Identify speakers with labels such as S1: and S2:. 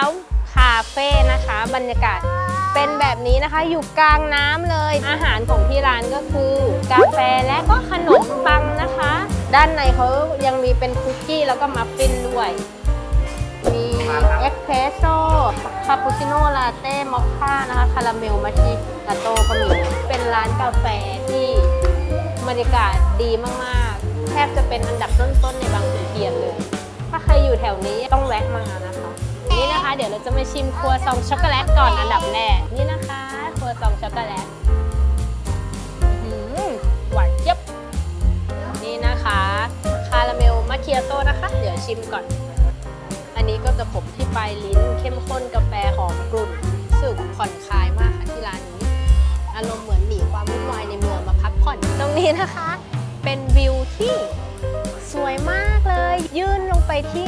S1: าคาเฟ่นะคะ บรรยากาศเป็นแบบนี้นะคะ อยู่กลางน้ำเลย อาหารของที่ร้านก็คือ กาแฟและก็ขนมปังนะคะ ด้านในเขายังมีเป็นคุกกี้แล้วก็มัฟฟินด้วย มีเอ็กเพรสโซ่คาปูชิโน่ลาเต้มอคค่านะคะ คาราเมลมาชิกาโต้ก็มี เป็นร้านกาแฟที่บรรยากาศดีมาก ๆ แทบจะเป็นอันดับต้น ๆ ในบางขุนเทียนเลย ถ้าใครอยู่แถวนี้ต้องแวะมานะคะ นี่นะคะ เดี๋ยวเราจะมาชิมครัวซองช็อกโกแลตก่อนอันดับแรกนี่นะคะ ครัวซองช็อกโกแลตหวานเจี๊ยบนี่นะคะ คาราเมลมาเคียโต้นะคะ เดี๋ยวชิมก่อน อันนี้ก็จะผมที่ปลายลิ้นเข้มข้นกาแฟหอมกรุ่นสึกผ่อนคลายมากค่ะที่ร้านนี้ อารมณ์เหมือนหนีความวุ่นวายในเมืองมาพักผ่อน ตรงนี้นะคะ เป็นวิวที่สวยมากเลย ยื่นลงไปที่